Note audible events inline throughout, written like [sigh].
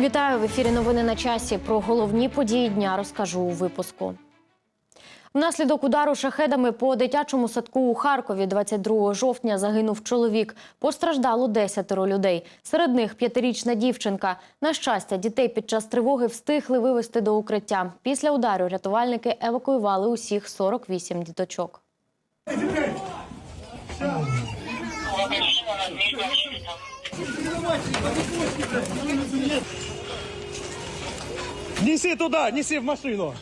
Вітаю в ефірі. Новини на часі. Про головні події дня розкажу у випуску. Внаслідок удару шахедами по дитячому садку у Харкові 22 жовтня загинув чоловік. Постраждало десятеро людей. Серед них п'ятирічна дівчинка. На щастя, дітей під час тривоги встигли вивезти до укриття. Після удару рятувальники евакуювали усіх 48 діточок. Неси туди, неси в машину.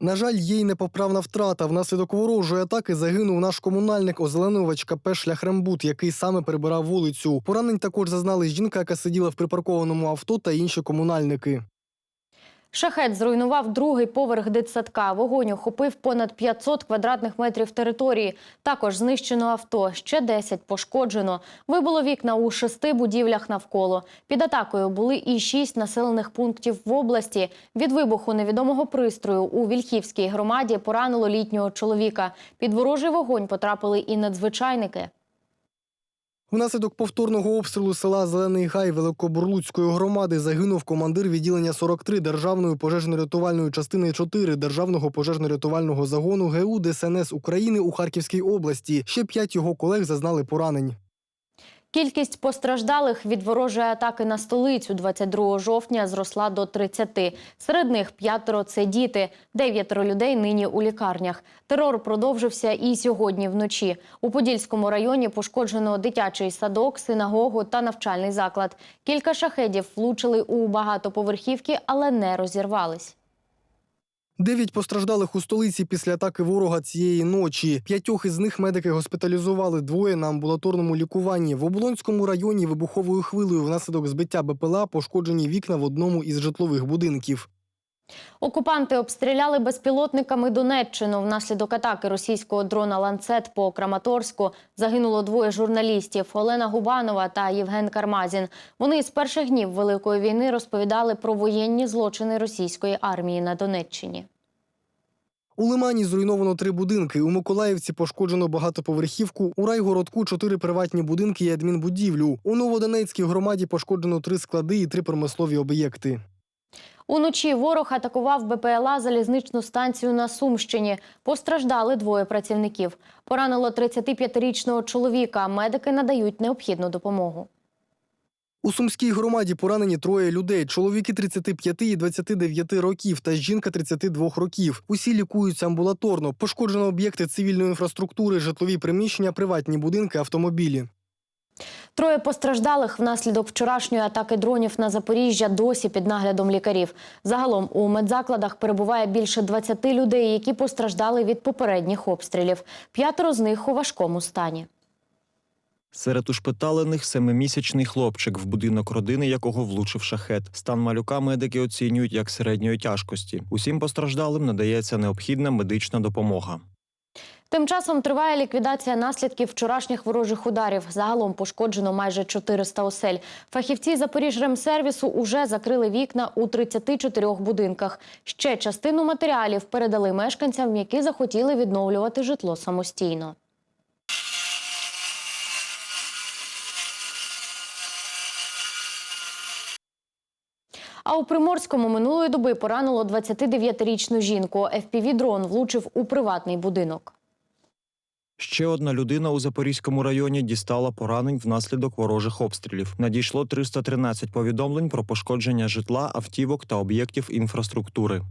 На жаль, є й непоправна втрата. Внаслідок ворожої атаки загинув наш комунальник озеленувач КП «Шляхрембут», який саме перебирав вулицю. Поранень також зазнали жінка, яка сиділа в припаркованому авто та інші комунальники. Шахет зруйнував другий поверх дитсадка. Вогонь охопив понад 500 квадратних метрів території. Також знищено авто, ще 10 пошкоджено. Вибило вікна у шести будівлях навколо. Під атакою були і шість населених пунктів в області. Від вибуху невідомого пристрою у Вільхівській громаді поранило літнього чоловіка. Під ворожий вогонь потрапили і надзвичайники. Внаслідок повторного обстрілу села Зелений Гай Великобурлуцької громади загинув командир відділення 43 Державної пожежно-рятувальної частини 4 Державного пожежно-рятувального загону ГУ ДСНС України у Харківській області. Ще п'ять його колег зазнали поранень. Кількість постраждалих від ворожої атаки на столицю 22 жовтня зросла до 30. Серед них п'ятеро – це діти, дев'ятеро людей нині у лікарнях. Терор продовжився і сьогодні вночі. У Подільському районі пошкоджено дитячий садок, синагогу та навчальний заклад. Кілька шахедів влучили у багатоповерхівки, але не розірвались. Дев'ять постраждалих у столиці після атаки ворога цієї ночі. П'ятьох із них медики госпіталізували двоє на амбулаторному лікуванні. В Оболонському районі вибуховою хвилею внаслідок збиття БПЛА пошкоджені вікна в одному із житлових будинків. Окупанти обстріляли безпілотниками Донеччину. Внаслідок атаки російського дрона «Ланцет» по Краматорську загинуло двоє журналістів – Олена Губанова та Євген Кармазін. Вони з перших днів Великої війни розповідали про воєнні злочини російської армії на Донеччині. У Лимані зруйновано три будинки. У Миколаївці пошкоджено багатоповерхівку. У Райгородку чотири приватні будинки і адмінбудівлю. У Новодонецькій громаді пошкоджено три склади і три промислові об'єкти. Уночі ворог атакував БПЛА залізничну станцію на Сумщині. Постраждали двоє працівників. Поранило 35-річного чоловіка. Медики надають необхідну допомогу. У Сумській громаді поранені троє людей: чоловіки 35 і 29 років та жінка 32 років. Усі лікуються амбулаторно. Пошкоджено об'єкти цивільної інфраструктури, житлові приміщення, приватні будинки, автомобілі. Троє постраждалих внаслідок вчорашньої атаки дронів на Запоріжжя досі під наглядом лікарів. Загалом у медзакладах перебуває більше 20 людей, які постраждали від попередніх обстрілів. П'ятеро з них у важкому стані. Серед ушпиталених семимісячний хлопчик, в будинок родини якого влучив шахет. Стан малюка медики оцінюють як середньої тяжкості. Усім постраждалим надається необхідна медична допомога. Тим часом триває ліквідація наслідків вчорашніх ворожих ударів. Загалом пошкоджено майже 400 осель. Фахівці Запоріжремсервісу уже закрили вікна у 34 будинках. Ще частину матеріалів передали мешканцям, які захотіли відновлювати житло самостійно. А у Приморському минулої доби поранило 29-річну жінку. FPV-дрон влучив у приватний будинок. Ще одна людина у Запорізькому районі дістала поранень внаслідок ворожих обстрілів. Надійшло 313 повідомлень про пошкодження житла, автівок та об'єктів інфраструктури.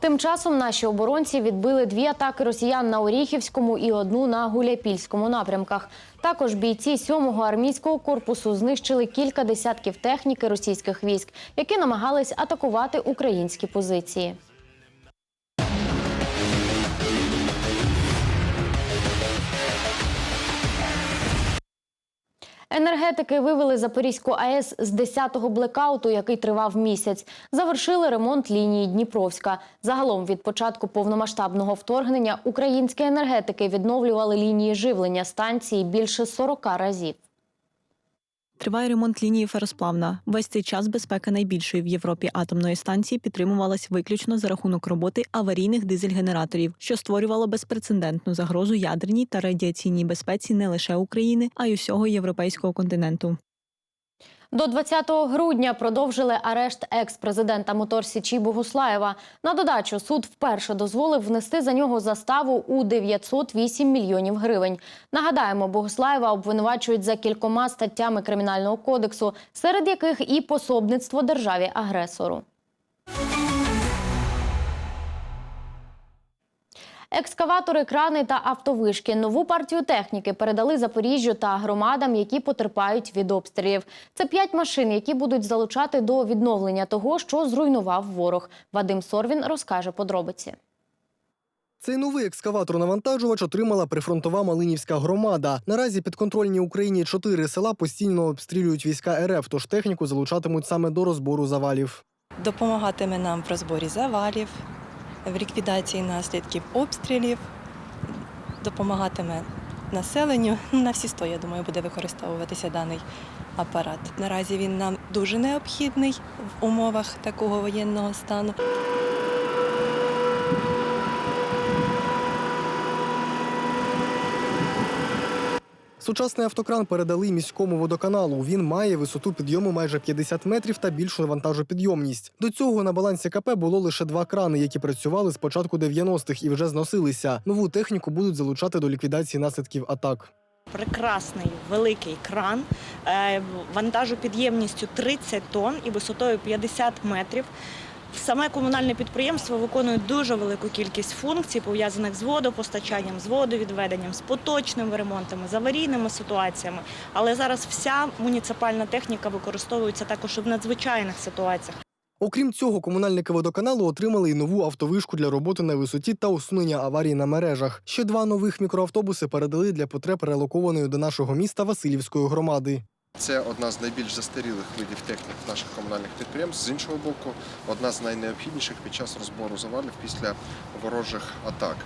Тим часом наші оборонці відбили дві атаки росіян на Оріхівському і одну на Гуляйпільському напрямках. Також бійці 7-го армійського корпусу знищили кілька десятків техніки російських військ, які намагались атакувати українські позиції. Енергетики вивели Запорізьку АЕС з 10-го блекауту, який тривав місяць. Завершили ремонт лінії Дніпровська. Загалом від початку повномасштабного вторгнення українські енергетики відновлювали лінії живлення станції більше 40 разів. Триває ремонт лінії феросплавна. Весь цей час безпека найбільшої в Європі атомної станції підтримувалась виключно за рахунок роботи аварійних дизель-генераторів, що створювало безпрецедентну загрозу ядерній та радіаційній безпеці не лише України, а й усього європейського континенту. До 20 грудня продовжили арешт екс-президента Моторсічі Богуслаєва. На додачу суд вперше дозволив внести за нього заставу у 908 мільйонів гривень. Нагадаємо, Богуслаєва обвинувачують за кількома статтями кримінального кодексу, серед яких і пособництво державі агресору. Екскаватори, крани та автовишки нову партію техніки передали Запоріжжю та громадам, які потерпають від обстрілів. Це п'ять машин, які будуть залучати до відновлення того, що зруйнував ворог. Вадим Сорвін розкаже подробиці. Цей новий екскаватор-навантажувач отримала прифронтова Малинівська громада. Наразі підконтрольні Україні чотири села постійно обстрілюють війська РФ, тож техніку залучатимуть саме до розбору завалів. допомагатиме нам в розборі завалів, в ліквідації наслідків обстрілів, допомагатиме населенню. На всі сто, я думаю, буде використовуватися даний апарат. Наразі він нам дуже необхідний в умовах такого воєнного стану. Сучасний автокран передали міському водоканалу. Він має висоту підйому майже 50 метрів та більшу вантажопідйомність. До цього на балансі КП було лише два крани, які працювали з початку 90-х і вже зносилися. Нову техніку будуть залучати до ліквідації наслідків атак. прекрасний великий кран е, вантажопідємністю 30 тонн і висотою 50 метрів. Саме комунальне підприємство виконує дуже велику кількість функцій, пов'язаних з водопостачанням, з водовідведенням, з поточними ремонтами, з аварійними ситуаціями. Але зараз вся муніципальна техніка використовується також і в надзвичайних ситуаціях. Окрім цього, комунальники водоканалу отримали й нову автовишку для роботи на висоті та усунення аварій на мережах. Ще два нових мікроавтобуси передали для потреб релокованої до нашого міста Васильівської громади. Це одна з найбільш застарілих видів технік наших комунальних підприємств. З іншого боку, одна з найнеобхідніших під час розбору завалів після ворожих атак.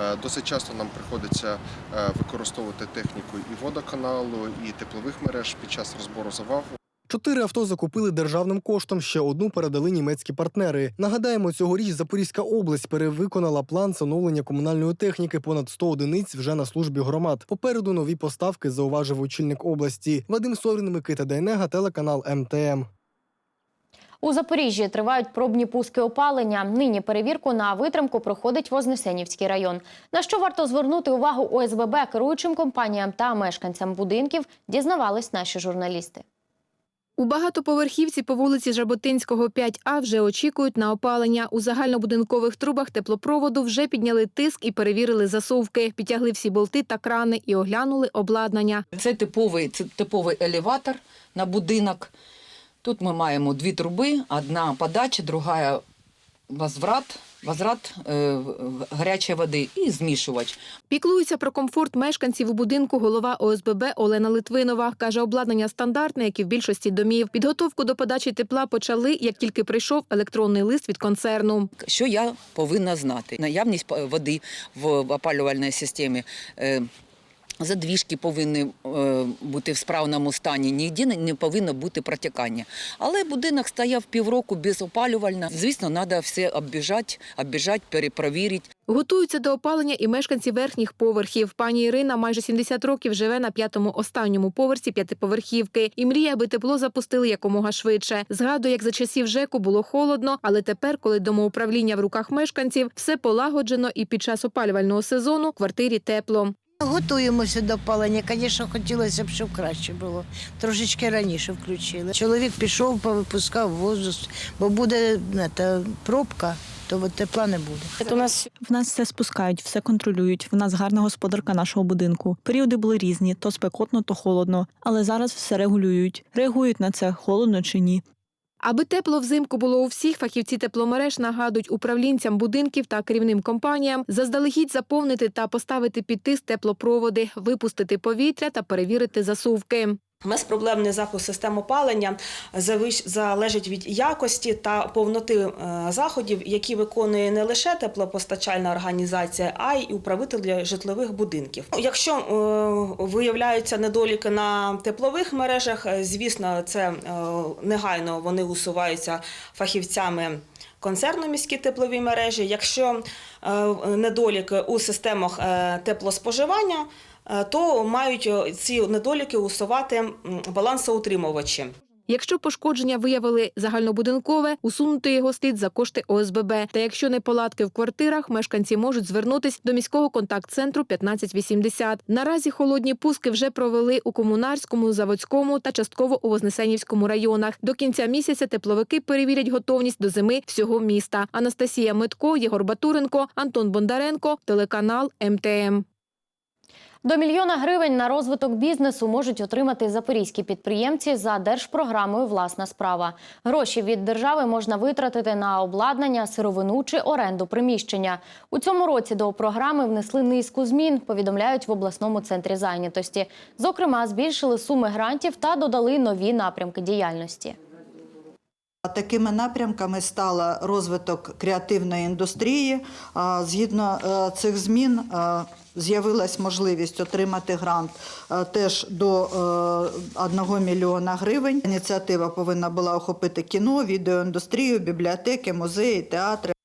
Е, Досить часто нам приходиться е, використовувати техніку і водоканалу, і теплових мереж під час розбору завалу. Чотири авто закупили державним коштом, ще одну передали німецькі партнери. Нагадаємо, цьогоріч Запорізька область перевиконала план встановлення комунальної техніки понад 100 одиниць вже на службі громад. Попереду нові поставки, зауважив очільник області. Вадим Сорін, Микита Дайнега, телеканал МТМ. У Запоріжжі тривають пробні пуски опалення. Нині перевірку на витримку проходить Вознесенівський район. На що варто звернути увагу ОСББ керуючим компаніям та мешканцям будинків, дізнавались наші журналісти. У багатоповерхівці по вулиці Жаботинського 5А вже очікують на опалення. У загальнобудинкових трубах теплопроводу вже підняли тиск і перевірили засувки, підтягли всі болти та крани і оглянули обладнання. Це типовий, це типовий елеватор на будинок. Тут ми маємо дві труби: одна подача, друга возврат, возврат е, гарячої води і змішувач. Піклується про комфорт мешканців у будинку голова ОСББ Олена Литвинова. Каже, обладнання стандартне, як і в більшості домів. Підготовку до подачі тепла почали, як тільки прийшов електронний лист від концерну. Що я повинна знати? Наявність е, води в опалювальній системі. е, Задвіжки повинні е, бути в справному стані, ніде не- повинно бути протікання. Але будинок стояв півроку без опалювального. Звісно, треба все оббіжати, оббіжати, перепровірити. Готуються до опалення і мешканці верхніх поверхів. Пані Ірина майже 70 років живе на п'ятому останньому поверсі п'ятиповерхівки і мріє, аби тепло запустили якомога швидше. Згадує, як за часів ЖЕКу було холодно, але тепер, коли домоуправління в руках мешканців, все полагоджено і під час опалювального сезону в квартирі тепло. Готуємося до палення. Звісно, хотілося б, щоб краще було. Трошечки раніше включили. Чоловік пішов, повипускав воздух, бо буде не, та, пробка, то тепла не буде. У нас В нас все спускають, все контролюють. В нас гарна господарка нашого будинку. Періоди були різні: то спекотно, то холодно. Але зараз все регулюють. Реагують на це, холодно чи ні. Аби тепло взимку було у всіх, фахівці тепломереж нагадують управлінцям будинків та керівним компаніям заздалегідь заповнити та поставити під тиск теплопроводи, випустити повітря та перевірити засувки. Безпроблемний запуск систем опалення залежить від якості та повноти е, заходів, які виконує не лише теплопостачальна організація, а й управителі житлових будинків. Якщо е, виявляються недоліки на теплових мережах, е, звісно, це негайно вони усуваються фахівцями концерну міські теплові мережі. Якщо недоліки у системах теплоспоживання, то мають е, ці недоліки усувати балансоутримувачі. Якщо пошкодження виявили загальнобудинкове, усунути його слід за кошти ОСББ. Та якщо неполадки в квартирах, мешканці можуть звернутись до міського контакт-центру 1580. Наразі холодні пуски вже провели у Комунарському, Заводському та частково у Вознесенівському районах. До кінця місяця тепловики перевірять готовність до зими всього міста. Анастасія Митко, Єгор Батуренко, Антон Бондаренко, телеканал МТМ. До мільйона гривень на розвиток бізнесу можуть отримати запорізькі підприємці за держпрограмою Власна справа. Гроші від держави можна витратити на обладнання, сировину чи оренду приміщення. У цьому році до програми внесли низку змін. Повідомляють в обласному центрі зайнятості. Зокрема, збільшили суми грантів та додали нові напрямки діяльності. Такими напрямками стала розвиток креативної індустрії. Згідно е, цих змін е, з'явилась можливість отримати грант е, теж до 1 мільйона гривень. Ініціатива повинна була охопити кіно, відеоіндустрію, бібліотеки, музеї, театри.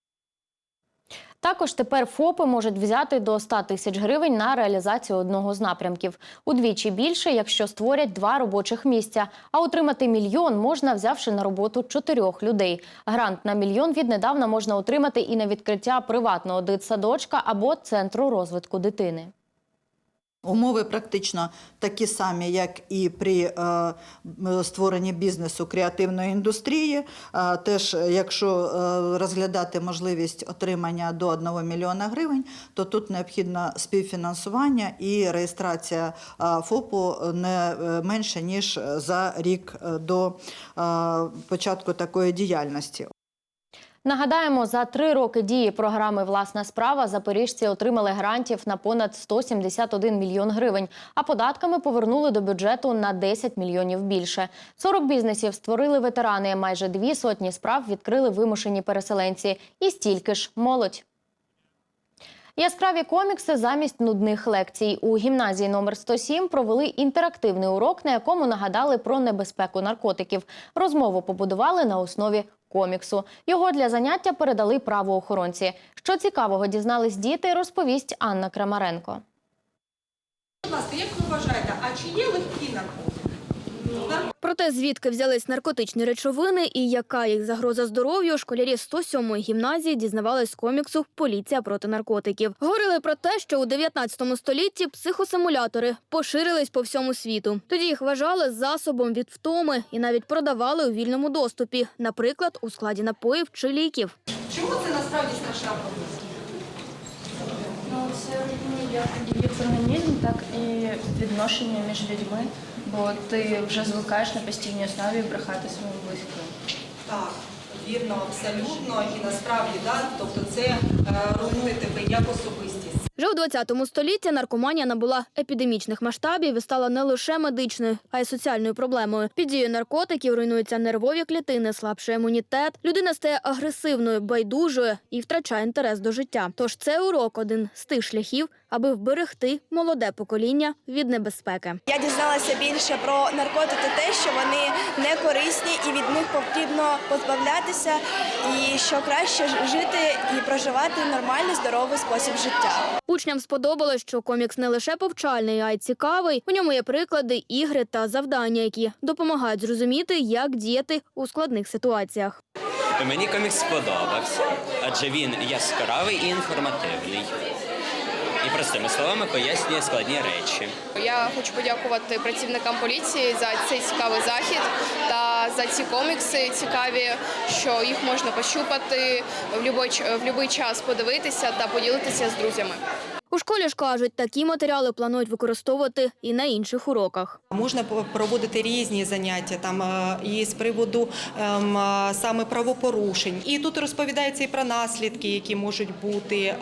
Також тепер ФОПи можуть взяти до 100 тисяч гривень на реалізацію одного з напрямків. Удвічі більше, якщо створять два робочих місця. А отримати мільйон можна, взявши на роботу чотирьох людей. Грант на мільйон віднедавна можна отримати і на відкриття приватного дитсадочка або центру розвитку дитини. Умови практично такі самі, як і при е, створенні бізнесу креативної індустрії. Е, теж, якщо е, розглядати можливість отримання до 1 мільйона гривень, то тут необхідно співфінансування і реєстрація ФОПу не менше ніж за рік до початку такої діяльності. Нагадаємо, за три роки дії програми Власна справа запоріжці отримали грантів на понад 171 мільйон гривень, а податками повернули до бюджету на 10 мільйонів більше. 40 бізнесів створили ветерани. Майже дві сотні справ відкрили вимушені переселенці. І стільки ж молодь. Яскраві комікси замість нудних лекцій. У гімназії номер 107 провели інтерактивний урок, на якому нагадали про небезпеку наркотиків. Розмову побудували на основі коміксу. Його для заняття передали правоохоронці. Що цікавого дізнались діти, розповість Анна Крамаренко. Будь ласка, як ви вважаєте, а чи є легкі наркотики? Про те, звідки взялись наркотичні речовини і яка їх загроза здоров'ю, школярі 107-ї гімназії дізнавались з коміксу Поліція проти наркотиків. Говорили про те, що у 19 столітті психосимулятори поширились по всьому світу. Тоді їх вважали засобом від втоми і навіть продавали у вільному доступі, наприклад, у складі напоїв чи ліків. Чому це насправді страшна проблема? Ну, це ну, як діє організм, так і відношення між людьми, бо ти вже звикаєш на постійній основі брехати своїм близьким. Так, вірно, абсолютно. І насправді, да, тобто це е, руйнує тебе як особистість. Вже у 20 столітті наркоманія набула епідемічних масштабів і стала не лише медичною, а й соціальною проблемою. Під дією наркотиків руйнуються нервові клітини, слабший імунітет, людина стає агресивною, байдужою і втрачає інтерес до життя. Тож це урок один з тих шляхів, аби вберегти молоде покоління від небезпеки. Я дізналася більше про наркотики, те, що вони не корисні і від них потрібно позбавлятися, і що краще жити і проживати нормальний здоровий спосіб життя. Учням сподобалось, що комікс не лише повчальний, а й цікавий. У ньому є приклади, ігри та завдання, які допомагають зрозуміти, як діяти у складних ситуаціях. Мені комікс сподобався, адже він яскравий і інформативний. І простими словами пояснює складні речі. Я хочу подякувати працівникам поліції за цей цікавий захід та за ці комікси цікаві, що їх можна пощупати в будь-який час подивитися та поділитися з друзями. У школі ж кажуть, такі матеріали планують використовувати і на інших уроках. Можна проводити різні заняття там е, і з приводу ем, е, саме правопорушень. І тут розповідається і про наслідки, які можуть бути е,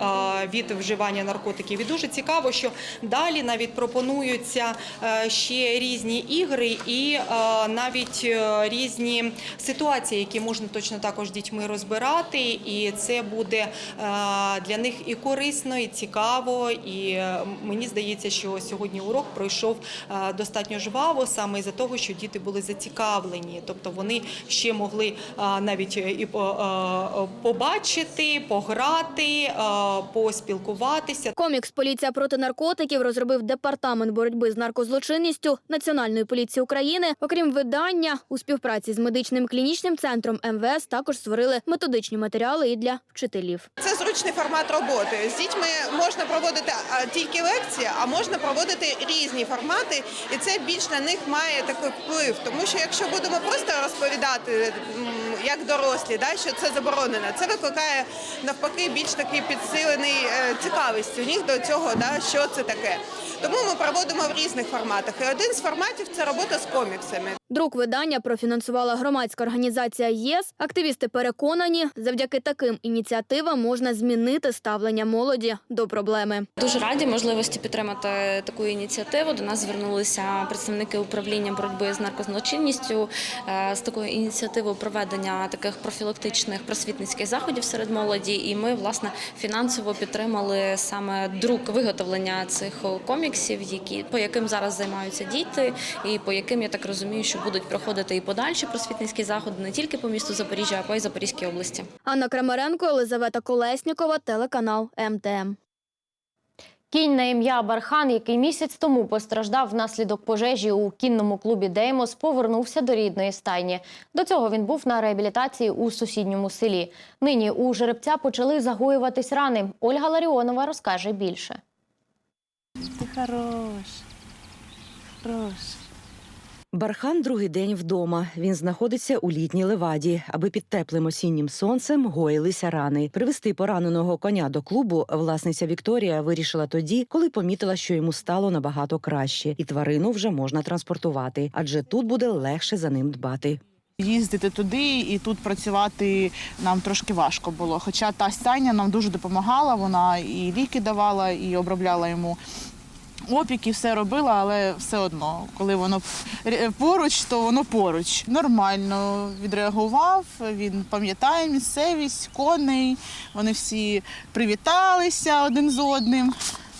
від вживання наркотиків. І дуже цікаво, що далі навіть пропонуються е, ще різні ігри і е, навіть різні ситуації, які можна точно також дітьми розбирати. І це буде е, для них і корисно, і цікаво. І е, мені здається, що сьогодні урок пройшов е, достатньо жваво, саме із-за того, що діти були зацікавлені, тобто вони ще могли е, навіть і побачити, пограти, поспілкуватися. Комікс Поліція проти наркотиків розробив департамент боротьби з наркозлочинністю Національної поліції України. Окрім видання, у співпраці з медичним клінічним центром МВС також створили методичні матеріали і для вчителів. Це зручний формат роботи. З дітьми можна проводити а, тільки лекції, а можна проводити різні формати, і це більш на них має такий вплив. Тому що якщо будемо просто розповідати як дорослі, да, що це заборонено, це викликає навпаки більш такий підсилений е, цікавість у них до цього, да, що це таке. Тому ми проводимо в різних форматах. І один з форматів це робота з коміксами. Друк видання профінансувала громадська організація ЄС. Активісти переконані, завдяки таким ініціативам можна змінити ставлення молоді до проблеми. Дуже раді можливості підтримати таку ініціативу. До нас звернулися представники управління боротьби з наркозлочинністю е, з такою ініціативою проведення таких профілактичних просвітницьких заходів серед молоді. І ми власне фінансово підтримали саме друк виготовлення цих коміксів, які по яким зараз займаються діти, і по яким я так розумію, що будуть проходити і подальші просвітницькі заходи не тільки по місту Запоріжжя, а по й Запорізькій області. Анна Крамаренко, Елизавета Колеснікова, телеканал МТМ. Кінь на ім'я Бархан, який місяць тому постраждав внаслідок пожежі у кінному клубі Деймос, повернувся до рідної стайні. До цього він був на реабілітації у сусідньому селі. Нині у жеребця почали загоюватись рани. Ольга Ларіонова розкаже більше. Ти хорош. Хорош. Бархан другий день вдома. Він знаходиться у літній леваді, аби під теплим осіннім сонцем гоїлися рани. Привезти пораненого коня до клубу власниця Вікторія вирішила тоді, коли помітила, що йому стало набагато краще, і тварину вже можна транспортувати, адже тут буде легше за ним дбати. Їздити туди і тут працювати нам трошки важко було. Хоча та стайня нам дуже допомагала, вона і ліки давала, і обробляла йому опіки, все робила, але все одно, коли воно поруч, то воно поруч. Нормально відреагував, він пам'ятає місцевість, коней. Вони всі привіталися один з одним,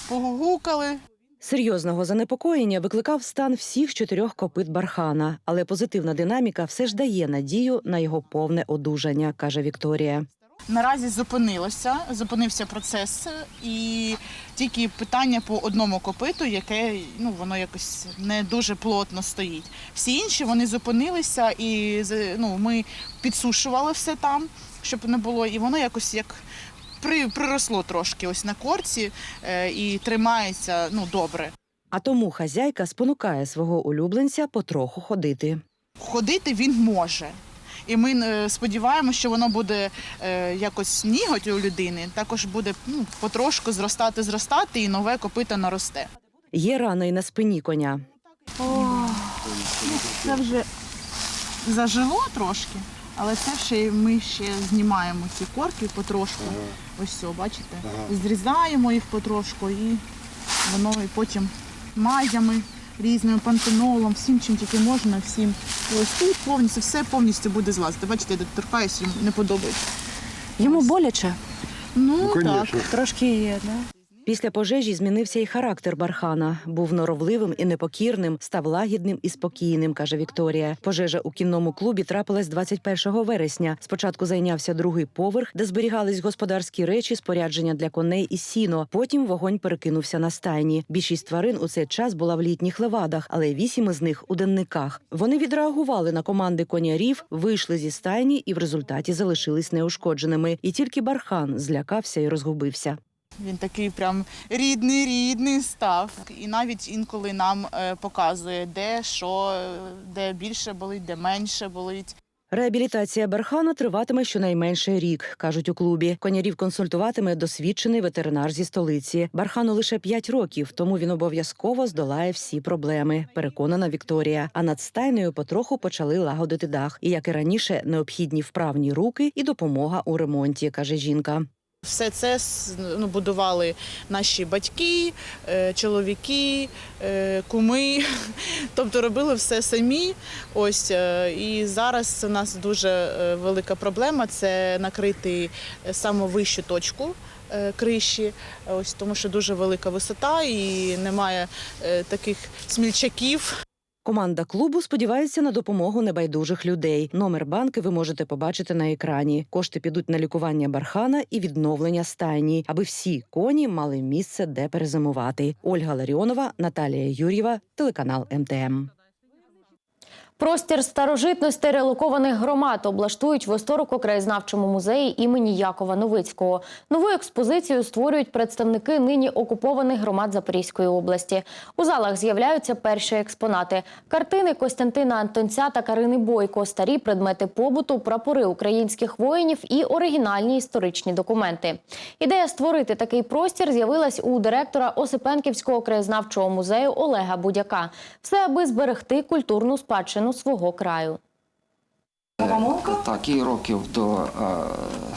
погукали. Серйозного занепокоєння викликав стан всіх чотирьох копит бархана, але позитивна динаміка все ж дає надію на його повне одужання, каже Вікторія. Наразі зупинилося, зупинився процес, і тільки питання по одному копиту, яке ну воно якось не дуже плотно стоїть. Всі інші вони зупинилися, і ну, ми підсушували все там, щоб не було, і воно якось як при, приросло трошки ось на корці е, і тримається ну добре. А тому хазяйка спонукає свого улюбленця потроху ходити. Ходити він може. І ми е, сподіваємося, що воно буде е, якось ніготь у людини, також буде ну, потрошку зростати, зростати, і нове копито наросте. Є рана й на спині коня. О, це вже зажило трошки, але це ще ми ще знімаємо ці корки потрошку. Ось все, бачите? Зрізаємо їх потрошку і воно і потім мазями різними пантенолом, всім чим тільки можна, всім. І ось тут повністю все повністю буде злазити. Бачите, я доторкаюся, йому не подобається. Йому боляче? Ну, так. Трошки є, да? Після пожежі змінився і характер бархана. Був норовливим і непокірним, став лагідним і спокійним, каже Вікторія. Пожежа у кінному клубі трапилась 21 вересня. Спочатку зайнявся другий поверх, де зберігались господарські речі, спорядження для коней і сіно. Потім вогонь перекинувся на стайні. Більшість тварин у цей час була в літніх левадах, але вісім із них у денниках. Вони відреагували на команди конярів, вийшли зі стайні і в результаті залишились неушкодженими. І тільки бархан злякався і розгубився. Він такий прям рідний, рідний став. І навіть інколи нам е, показує, де що, де більше болить, де менше болить. Реабілітація Берхана триватиме щонайменше рік, кажуть у клубі. Конярів консультуватиме досвідчений ветеринар зі столиці. Бархану лише 5 років, тому він обов'язково здолає всі проблеми. Переконана Вікторія. А над стайнею потроху почали лагодити дах. І як і раніше, необхідні вправні руки і допомога у ремонті, каже жінка. Все це ну, будували наші батьки, е, чоловіки, е, куми. [laughs] Тобто робили все самі. Ось е, і зараз у нас дуже велика проблема це накрити саму вищу точку. Криші, ось тому що дуже велика висота і немає таких смільчаків. Команда клубу сподівається на допомогу небайдужих людей. Номер банки ви можете побачити на екрані. Кошти підуть на лікування бархана і відновлення стайні, аби всі коні мали місце, де перезимувати. Ольга Ларіонова, Наталія Юр'єва, телеканал МТМ. Простір старожитностей релокованих громад облаштують в історико-краєзнавчому музеї імені Якова Новицького. Нову експозицію створюють представники нині окупованих громад Запорізької області. У залах з'являються перші експонати: картини Костянтина Антонця та Карини Бойко, старі предмети побуту, прапори українських воїнів і оригінальні історичні документи. Ідея створити такий простір з'явилась у директора Осипенківського краєзнавчого музею Олега Будяка. Все аби зберегти культурну спадщину свого краю. Так, і років до, е,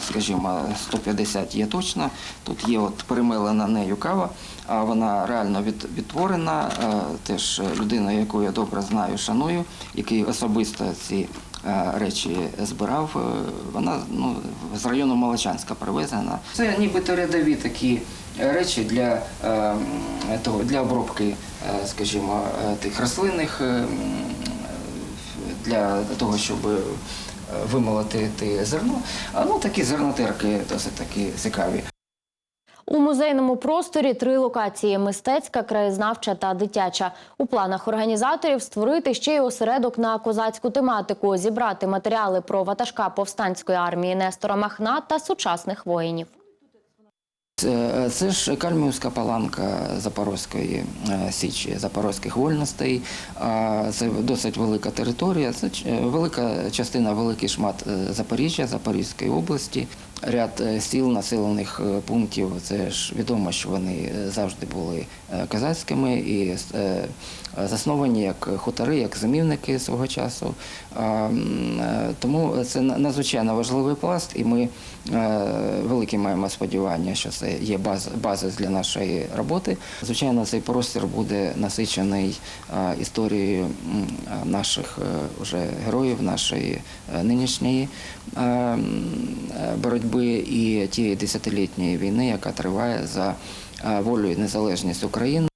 скажімо, 150 є точно. Тут є от перемелена нею кава, а вона реально відтворена. Е, Теж людина, яку я добре знаю, шаную, який особисто ці е, речі збирав. е, Вона ну, з району Молочанська привезена. Це нібито рядові такі речі для, е, для обробки, е, скажімо, е, тих рослинних. Для того, щоб е, вимолоти те зерно. А ну такі зернотерки досить такі цікаві. У музейному просторі три локації: мистецька, краєзнавча та дитяча. У планах організаторів створити ще й осередок на козацьку тематику, зібрати матеріали про ватажка повстанської армії Нестора Махна та сучасних воїнів. Це, це ж кальмівська паланка Запорозької е, січі, запорозьких вольностей. Це досить велика територія. Це е, велика частина, великий шмат е, Запоріжжя, Запорізької області. Ряд е, сіл, населених е, пунктів. Це ж відомо, що вони е, завжди були козацькими і засновані як хутори, як зимівники свого часу. Тому це надзвичайно важливий пласт, і ми великі маємо сподівання, що це є базис для нашої роботи. Звичайно, цей простір буде насичений історією наших е, уже героїв, нашої нинішньої е, боротьби і тієї десятилітньої війни, яка триває за е, волю і незалежність України.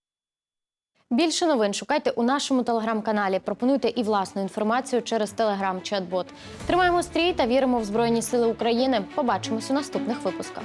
Більше новин шукайте у нашому телеграм-каналі. Пропонуйте і власну інформацію через телеграм-чат-бот. Тримаємо стрій та віримо в Збройні Сили України. Побачимось у наступних випусках.